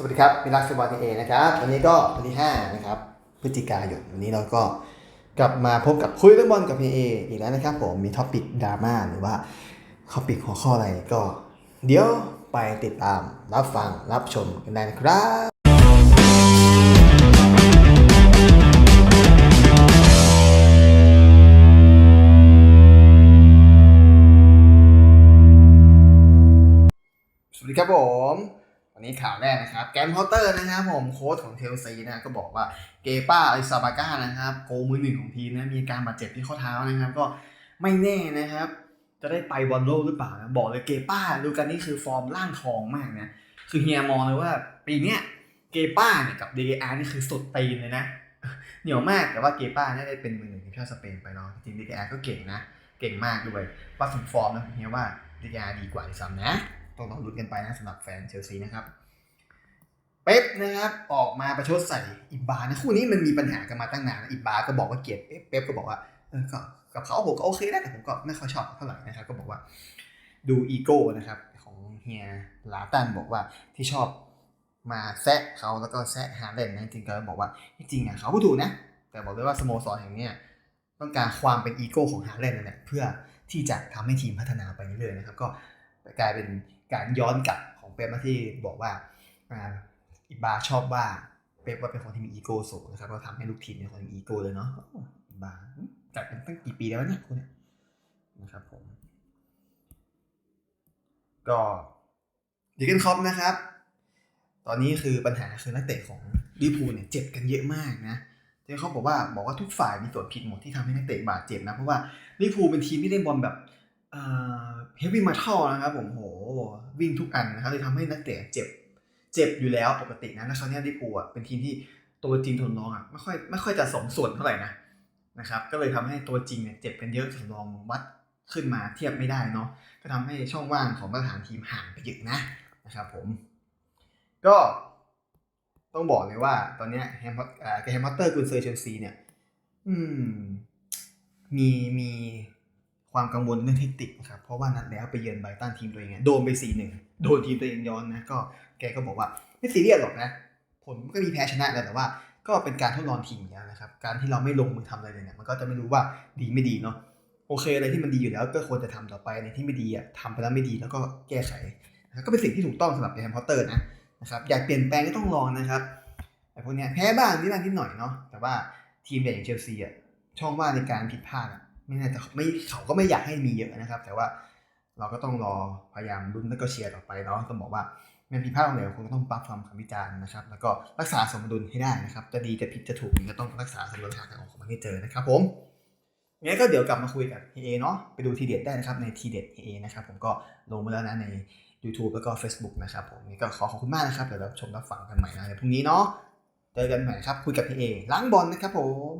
สวัสดีครับมิลักสบอลเอนะครับวันนี้ก็วันที่5นะครับพฤศจิกายนวันนี้เราก็กลับมาพบกับคุยเรื่องบอลกับพีเออีกแล้วนะครับผมมีท็อปิกดราม่าหรือว่าท็อปิกหัวข้ออะไรก็ เดี๋ยวไปติดตามรับฟังรับชมกันได้นะครับสวัสดีครับผม วันนี้ข่าวแรกนะครับ แกนพอเตอร์นะครับผมโค้ชของเทลซีนะก็บอกว่าเกป้าไอซาบาก้านะครับโกมือหนึ่งของทีมนะมีการบาดเจ็บที่ข้อเท้านะครับ ก็ไม่แน่นะครับ จะได้ไปบอลโลกหรือเปล่านะบอกเลยเกป้าดูกันนี่คือฟอร์มร่างทองมากนะคือเฮียมองเลยว่าปีเนี้ยเกป้าเนี่ยกับเดเอาร์นี่คือสุดตีนเลยนะเหนียวมากแต่ว่าเกป้าเนี่ยได้เป็นมือหนึ่งทีมชาติสเปนไปเนาะจริงเดเอาร์ก็เก่งนะ เก่งมากด้วยว่าถึงฟอร์มนะเฮียว่าเดเอาร์ดีกว่าด้วยซ้ำนะ ต้องรอลุ้นกันไปนะสำหรับแฟนเชลซีนะครับ เป๊ปนะครับออกมาประชดใส่อิบานะคู่นี้มันมีปัญหากันมาตั้งนานอิบาก็บอกว่าเกลียดเป๊ปเป๊ปก็บอกว่าเออก็กับเขาผมก็โอเคนะแต่ผมก็ไม่ค่อยชอบเท่าไหร่นะครับก็บอกว่าดูอีโก้นะครับของเฮียลาตันบอกว่าที่ชอบมาแซะเขาแล้วก็แซะฮาเลนนะจริงๆก็บอกว่าจริงๆอะเขาก็ถูกนะ แต่บอกเลยว่าสโมสรแห่งเนี้ยต้องการความเป็นอีโก้ของฮาเลนนั่นแหละเพื่อที่จะทำให้ทีมพัฒนาไปเรื่อยๆนะครับ ก็กลายเป็น การย้อนกลับของเป๊ปมาที่บอกว่าอิบาชอบว่าเป๊ปว่าเป็นคนที่มีอีโก้สูงนะครับก็ทำให้ลูกทีมเป็นคนมีอีโก้เลยเนาะอิบาจัดกันตั้งกี่ปีแล้วเนี่ยคุณเนี่ยนะครับผม ก็ดิเกนคอปนะครับ ตอนนี้คือปัญหาคือนักเตะของลิเวอร์พูลเนี่ยเจ็บกันเยอะมากนะเจเขาบอกว่าบอกว่าทุกฝ่ายมีส่วนผิดหมดที่ทำให้นักเตะบาดเจ็บนะ เพราะว่าลิเวอร์พูลเป็นทีมที่เล่นบอลแบบ เฮฟวี่มาทัลนะครับผมโหวิ่งทุกอันนะครับเลยทำให้นักเตะเจ็บเจ็บอยู่แล้วปกตินะแล้วคราวนี้ลิเวอร์พูลอะเป็นทีมที่ตัวจริงทนรองอะไม่ค่อยไม่ค่อยจะสมส่วนเท่าไหร่นะนะครับก็เลยทำให้ตัวจริงเนี่ยเจ็บกันเยอะสำรองวัดขึ้นมาเทียบไม่ได้เนาะก็ทำให้ช่องว่างของมาตรฐานทีมห่างไปเยอะนะนะครับผม ก็ต้องบอกเลยว่าตอนเนี้ยแฮมพอตอ่าแฮมพอตเตอร์กุนเซอร์เชลซีเนี่ย อืม มีมี ความกังวลเรื่องเทคนิคครับเพราะว่านัดแล้วไปเยือนไบตันทีมตัวเองโดนไปสี่หนึ่งโดนทีมตัวเองย้อนนะก็แกก็บอกว่าไม่ซีเรียสหรอกนะ ผลก็มีแพ้ชนะแหละแต่ว่า ก็เป็นการทดลองทีมอย่างเงี้ยนะครับ การที่เราไม่ลงมือทำอะไรเลยเนี่ยมันก็จะไม่รู้ว่าดีไม่ดีเนาะโอเคอะไรที่มันดีอยู่แล้วก็ควรจะทำต่อไปในที่ไม่ดีอะทำไปแล้วไม่ดีแล้วก็แก้ไขนะก็เป็นสิ่งที่ถูกต้องสำหรับแฮมพอตเตอร์นะนะครับอยากเปลี่ยนแปลงก็ต้องลองนะครับไอ้พวกเนี้ยแพ้บ้างนิดน่อยนิดหน่อยเนาะแต่ว่าทีมใหญ่อย่างเชลซีอะช่องว่างในการผิดพลาดอะ ไม่แน่าจะไม่เขาก็ไม่อยากให้มีเยอะนะครับ แต่ว่าเราก็ต้องรอพยายามลุ้นแล้วก็เชียร์ต่อไปเนาะต้องบอกว่าแม้ผิดพลาดตรงไหนคงต้องปรับความคำวิจารณ์นะครับ แล้วก็รักษาสมดุลให้ได้นะครับ จะดีจะผิดจะถูกก็ต้องรักษาสมดุลหาทางออกของมันให้เจอนะครับ ผมงั้นก็เดี๋ยวกลับมาคุยกับเอเนาะไปดูทีเด็ดได้นะครับในทีเด็ดเอนะครับผมก็ลงมาแล้วนะใน YouTube แล้วก็ Facebook นะครับผมนี่ก็ขอขอบคุณมากนะครับเดี๋ยวเราชมรับฟังกันใหม่นะในพรุ่งนี้เนาะเจอกันใหม่ครับคุยกับพีเอล้างบอลนะครับผม